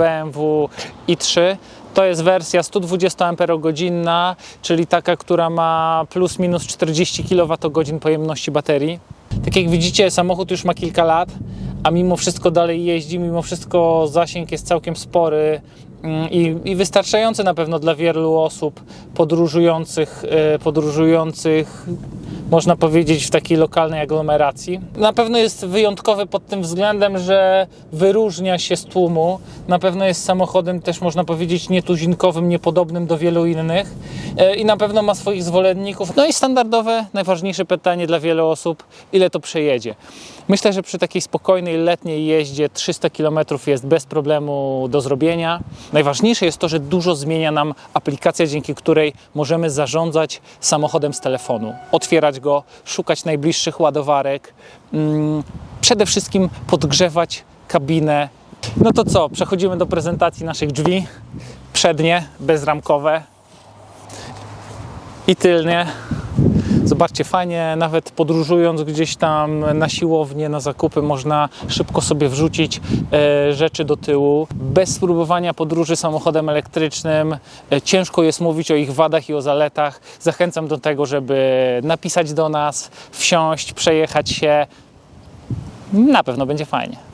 BMW i3. To jest wersja 120 Ah, czyli taka, która ma plus minus 40 kWh pojemności baterii. Tak jak widzicie, samochód już ma kilka lat, a mimo wszystko dalej jeździ, mimo wszystko zasięg jest całkiem spory mm, i, i wystarczający na pewno dla wielu osób podróżujących, e, podróżujących można powiedzieć, w takiej lokalnej aglomeracji. Na pewno jest wyjątkowy pod tym względem, że wyróżnia się z tłumu. Na pewno jest samochodem też, można powiedzieć, nietuzinkowym, niepodobnym do wielu innych E, i na pewno ma swoich zwolenników. No i standardowe, najważniejsze pytanie dla wielu osób, ile to przejedzie. Myślę, że przy takiej spokojnej letniej jeździe 300 km jest bez problemu do zrobienia. Najważniejsze jest to, że dużo zmienia nam aplikacja, dzięki której możemy zarządzać samochodem z telefonu, otwierać go, szukać najbliższych ładowarek, mm, przede wszystkim podgrzewać kabinę. No to co, przechodzimy do prezentacji naszych drzwi. Przednie, bezramkowe i tylnie. Zobaczcie, fajnie, nawet podróżując gdzieś tam na siłownię, na zakupy, można szybko sobie wrzucić e, rzeczy do tyłu. Bez spróbowania podróży samochodem elektrycznym e, ciężko jest mówić o ich wadach i o zaletach. Zachęcam do tego, żeby napisać do nas, wsiąść, przejechać się. Na pewno będzie fajnie.